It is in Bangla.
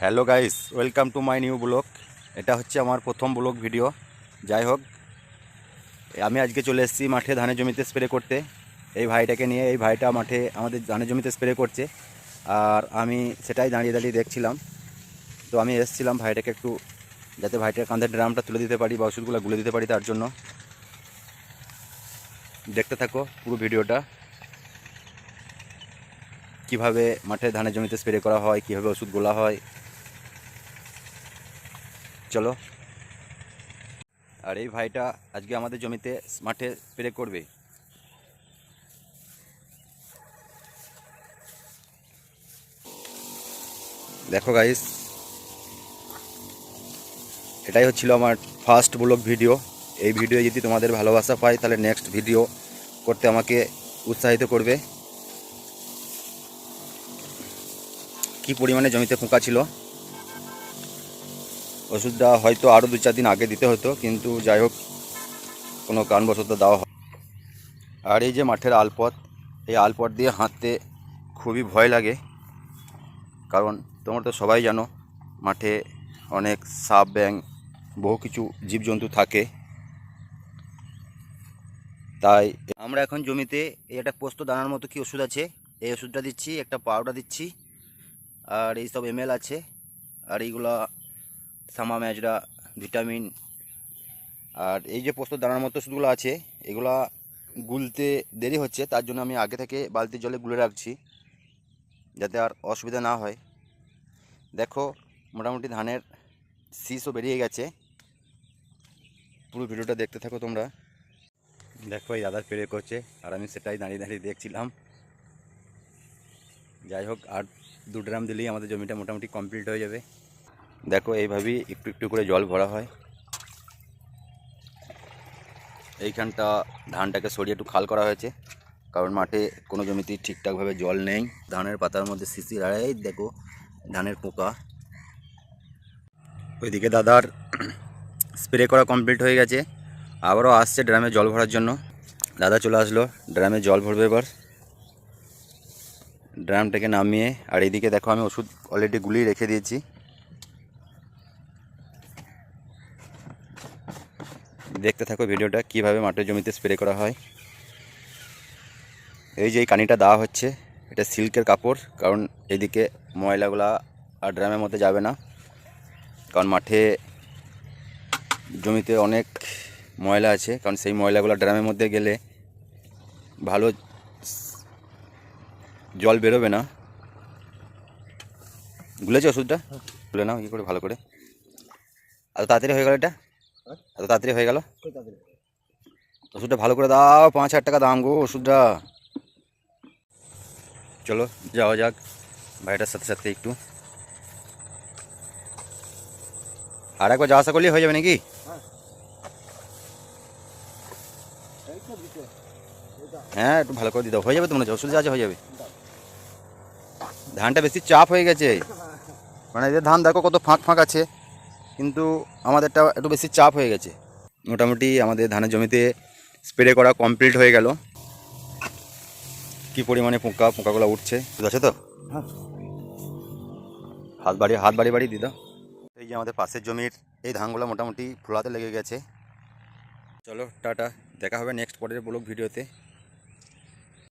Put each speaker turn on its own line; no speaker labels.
Hello guys, welcome to my new blog. এটা হচ্ছে আমার প্রথম ব্লগ ভিডিও। যাই হোক, আমি আজকে চলে এসেছি মাঠে ধানের জমিতে স্প্রে করতে। এই ভাইটাকে নিয়ে, এই ভাইটা মাঠে আমাদের ধানের জমিতে স্প্রে করছে। আর আমি সেটাই দাঁড়িয়ে দাঁড়িয়ে দেখছিলাম। তো আমি এসেছিলাম ভাইটাকে একটু, যাতে ভাইটার কাঁধের ড্রামটা তুলে দিতে পারি বা ওষুধগুলো গুলে দিতে পারি তার জন্য। দেখতে থাকো পুরো ভিডিওটা। কীভাবে মাঠে ধানের জমিতে স্প্রে করা হয়, কীভাবে ওষুধ গোলা হয় চলো। আর এই ভাইটা আজকে আমাদের জমিতে মাঠে স্প্রে করবে। দেখো গাইস এটাই হচ্ছিল আমার ফার্স্ট ব্লগ ভিডিও এই ভিডিও যদি তোমাদের ভালোবাসা পাই, তাহলে নেক্সট ভিডিও করতে আমাকে উৎসাহিত করবে। কি পরিমাণে জমিতে পোকা ছিল? ওষুধটা হয়তো আরও দু চার দিন আগে দিতে হতো, কিন্তু যাই হোক, কোনো কারণবশত দেওয়া হয়। আর এই যে মাঠের আলপথ, এই আলপথ দিয়ে হাঁটতে খুবই ভয় লাগে। কারণ তোমরা তো সবাই জানো, মাঠে অনেক সাপ ব্যাং বহু কিছু জীবজন্তু থাকে। তাই আমরা এখন জমিতে এই একটা পোস্ত দানার মতো কি ওষুধ আছে? এই ওষুধটা দিচ্ছি, একটা পাউডার দিচ্ছি, আর এই সব এমএল আছে, আর এইগুলা সামা ম্যাজরা, ভিটামিন, আর এই যে পোস্ত দানার মতো ওষুধগুলো আছে, এগুলা গুলতে দেরি হচ্ছে, তার জন্য আমি আগে থেকে বালতির জলে গুলে রাখছি, যাতে আর অসুবিধা না হয়। দেখো, মোটামুটি ধানের শীষও বেরিয়ে গেছে। পুরো ভিডিওটা দেখতে থাকো তোমরা। দেখো, এই দাদা পেরে করছে, আর আমি সেটাই দাঁড়িয়ে দাঁড়িয়ে দেখছিলাম। যাই হোক, আর দু ড্রাম দিলেই আমাদের জমিটা মোটামুটি কমপ্লিট হয়ে যাবে। দেখো, এইভাবেই একটু একটু করে জল ভরা হয়। এইখানটা ধানটাকে সরিয়ে একটু খাল করা হয়েছে, কারণ মাঠে কোনো জমিতে ঠিকঠাকভাবে জল নেই। ধানের পাতার মধ্যে শিশির, আর এই দেখো, ধানের পোকা। ওইদিকে দাদার স্প্রে করা কমপ্লিট হয়ে গেছে, আবারও আসছে ড্রামে জল ভরার জন্য। দাদা চলে আসলো, ড্রামে জল ভরবে এবার। ড্রামটাকে নামিয়ে, আর এইদিকে দেখো, আমি ওষুধ অলরেডি গুলিয়ে রেখে দিয়েছি। দেখতে থাকো ভিডিওটা, কীভাবে মাঠের জমিতে স্প্রে করা হয়। এই যে এই কানিটা দেওয়া হচ্ছে, এটা সিল্কের কাপড়, কারণ এদিকে ময়লাগুলা আর ড্রামের মধ্যে যাবে না। কারণ মাঠে জমিতে অনেক ময়লা আছে, কারণ সেই ময়লাগুলো ড্রামের মধ্যে গেলে ভালো জল বেরোবে না। গুলেছে ওষুধটা? গুলে নাও, কি করে, ভালো করে। আর তাড়াতাড়ি হয়ে গেল এটা? এত তাড়াতাড়ি হয়ে গেল? ওষুধটা ভালো করে দাও পাঁচ হাজার টাকা দাম গো ওষুধটা। চলো যাওয়া যাক ভাইটার সাথে সাথে একটু। আর একবার যাওয়া আসা করলেই হয়ে যাবে নাকি? হ্যাঁ। একটু ভালো করে দিতে হয়ে যাবে তো মনে হচ্ছে? ওষুধ যা হয়ে যাবে। ধানটা বেশি চাপ হয়ে গেছে। মানে এদের ধান দেখো কত ফাঁক ফাঁক আছে। কিন্তু আমাদেরটা একটু বেশি চাপ হয়ে গেছে। মোটামুটি আমাদের ধানের জমিতে স্প্রে করা কমপ্লিট হয়ে গেল। কি পরিমাণে পোকা পোকাগুলো উঠছে আছে তো? হাত বাড়িয়ে হাত বাড়িয়ে বাড়িয়ে দিদা এই যে আমাদের পাশের জমির এই ধানগুলো মোটামুটি ফোলাতে লেগে গেছে। চলো টাটা। দেখা হবে নেক্সট পরের ব্লগ ভিডিওতে।